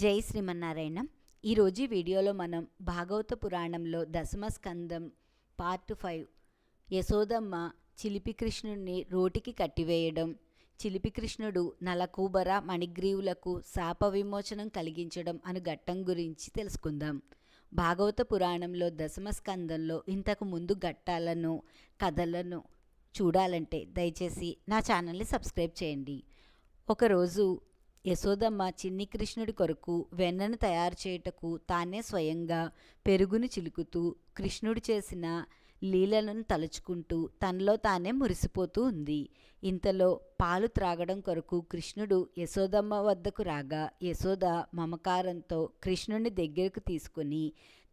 జై శ్రీమన్నారాయణ. ఈరోజు ఈ వీడియోలో మనం భాగవత పురాణంలో దశమ స్కందం పార్ట్ ఫైవ్ యశోదమ్మ చిలిపికృష్ణుడిని రోటికి కట్టివేయడం చిలిపి కృష్ణుడు నలకూబర మణిగ్రీవులకు శాప విమోచనం కలిగించడం అను ఘట్టం గురించి తెలుసుకుందాం. భాగవత పురాణంలో దశమ స్కందంలో ఇంతకు ముందు ఘట్టాలను కథలను చూడాలంటే దయచేసి నా ఛానల్ని సబ్స్క్రైబ్ చేయండి. ఒకరోజు యశోదమ్మ చిన్ని కృష్ణుడి కొరకు వెన్నను తయారు చేయుటకు తానే స్వయంగా పెరుగును చిలుకుతూ కృష్ణుడు చేసిన లీలలను తలుచుకుంటూ తనలో తానే మురిసిపోతూ ఉంది. ఇంతలో పాలు త్రాగడం కొరకు కృష్ణుడు యశోదమ్మ వద్దకు రాగా యశోద మమకారంతో కృష్ణుడిని దగ్గరకు తీసుకుని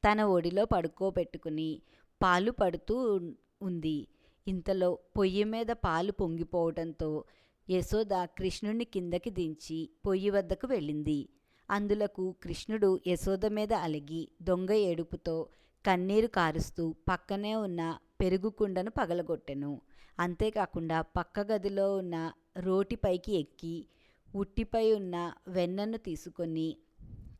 తన ఒడిలో పడుకోబెట్టుకుని పాలు పడుతూ ఉంది. ఇంతలో పొయ్యి మీద పాలు పొంగిపోవడంతో యశోద కృష్ణుణ్ణి కిందకి దించి పొయ్యి వద్దకు వెళ్ళింది. అందులకు కృష్ణుడు యశోద మీద అలిగి దొంగ ఏడుపుతో కన్నీరు కారుస్తూ పక్కనే ఉన్న పెరుగు కుండను పగలగొట్టెను. అంతేకాకుండా పక్క గదిలో ఉన్న రోటిపైకి ఎక్కి ఉట్టిపై ఉన్న వెన్నను తీసుకొని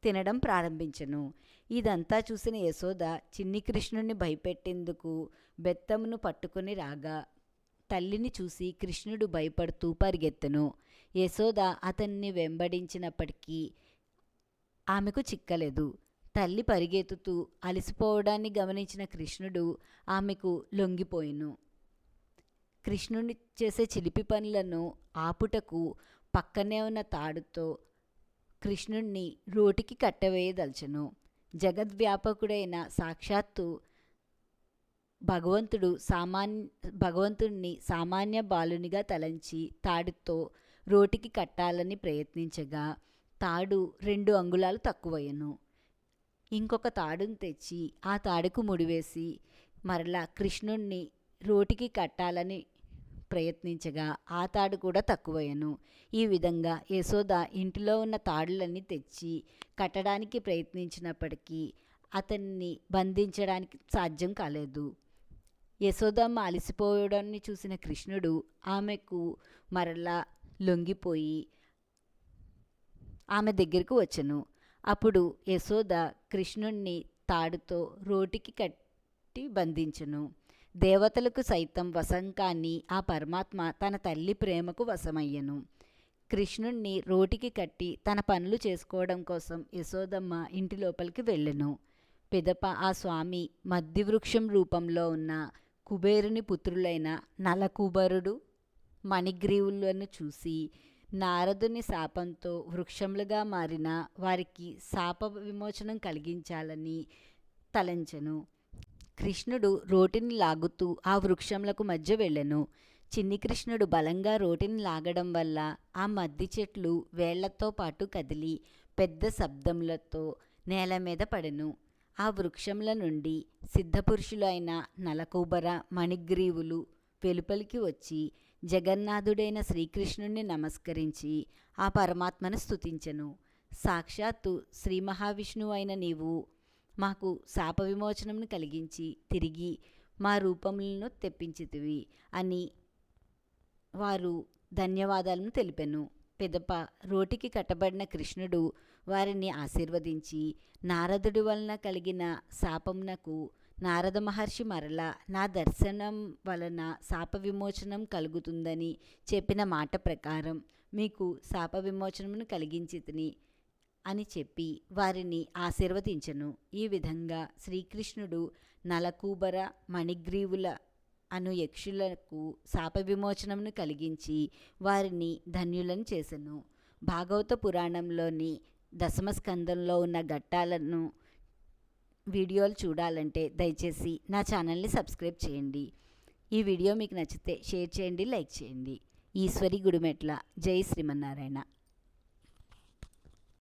తినడం ప్రారంభించెను. ఇదంతా చూసిన యశోద చిన్ని కృష్ణుణ్ణి భయపెట్టేందుకు బెత్తమును పట్టుకొని రాగా తల్లిని చూసి కృష్ణుడు భయపడుతూ పరిగెత్తను. యశోద అతన్ని వెంబడించినప్పటికీ ఆమెకు చిక్కలేదు. తల్లి పరిగెత్తుతూ అలసిపోవడాన్ని గమనించిన కృష్ణుడు ఆమెకు లొంగిపోయిను. కృష్ణుని చేసే చిలిపి పనులను ఆపుటకు పక్కనే ఉన్న తాడుతో కృష్ణుణ్ణి రోటికి కట్టవేయదలచను. జగద్వ్యాపకుడైన సాక్షాత్తు భగవంతుడు సామాన్ భగవంతుడిని సామాన్య బాలునిగా తలంచి తాడుతో రోటికి కట్టాలని ప్రయత్నించగా తాడు రెండు అంగుళాలు తక్కువయ్యను. ఇంకొక తాడును తెచ్చి ఆ తాడుకు ముడివేసి మరలా కృష్ణుణ్ణి రోటికి కట్టాలని ప్రయత్నించగా ఆ తాడు కూడా తక్కువయ్యను. ఈ విధంగా యశోద ఇంటిలో ఉన్న తాడులన్నీ తెచ్చి కట్టడానికి ప్రయత్నించినప్పటికీ అతన్ని బంధించడానికి సాధ్యం కాలేదు. యశోదమ్మ అలసిపోవడాన్ని చూసిన కృష్ణుడు ఆమెకు మరలా లొంగిపోయి ఆమె దగ్గరకు వచ్చను. అప్పుడు యశోద కృష్ణుణ్ణి తాడుతో రోటికి కట్టి బంధించును. దేవతలకు సైతం వశం కాని ఆ పరమాత్మ తన తల్లి ప్రేమకు వశమయ్యను. కృష్ణుణ్ణి రోటికి కట్టి తన పనులు చేసుకోవడం కోసం యశోదమ్మ ఇంటి లోపలికి వెళ్ళెను. పిదప ఆ స్వామి మద్ది వృక్షం రూపంలో ఉన్న కుబేరుని పుత్రులైన నలకుబరుడు మణిగ్రీవులను చూసి నారదుని శాపంతో వృక్షములుగా మారిన వారికి శాప విమోచనం కలిగించాలని తలంచెను. కృష్ణుడు రోటిని లాగుతూ ఆ వృక్షములకు మధ్య వెళ్ళెను. చిన్ని కృష్ణుడు బలంగా రోటిని లాగడం వల్ల ఆ మద్ది చెట్లు వేళ్ళతో పాటు కదిలి పెద్ద శబ్దములతో నేల మీద పడెను. ఆ వృక్షముల నుండి సిద్ధపురుషులైన నలకూబర మణిగ్రీవులు వెలుపలికి వచ్చి జగన్నాథుడైన శ్రీకృష్ణుణ్ణి నమస్కరించి ఆ పరమాత్మను స్తుతించెను. సాక్షాత్తు శ్రీ మహావిష్ణువు అయిన నీవు మాకు శాప విమోచనమును కలిగించి తిరిగి మా రూపములను తెప్పించితివి అని వారు ధన్యవాదాలను తెలిపెను. పిదప రోటికి కట్టబడిన కృష్ణుడు వారిని ఆశీర్వదించి నారదుడి వలన కలిగిన శాపమునకు నారద మహర్షి మరల నా దర్శనం వలన శాప విమోచనం కలుగుతుందని చెప్పిన మాట ప్రకారం మీకు శాప విమోచనమును కలిగించితిని అని చెప్పి వారిని ఆశీర్వదించను. ఈ విధంగా శ్రీకృష్ణుడు నలకూబర మణిగ్రీవుల అను యక్షులకు శాప విమోచనమును కలిగించి వారిని ధన్యులను చేసెను. భాగవత పురాణంలోని దశమ స్కందంలో ఉన్న ఘట్టాలను వీడియోలు చూడాలంటే దయచేసి నా ఛానల్ని సబ్స్క్రైబ్ చేయండి. ఈ వీడియో మీకు నచ్చితే షేర్ చేయండి లైక్ చేయండి. ఈశ్వరి గుడిమెట్ల. జై శ్రీమన్నారాయణ.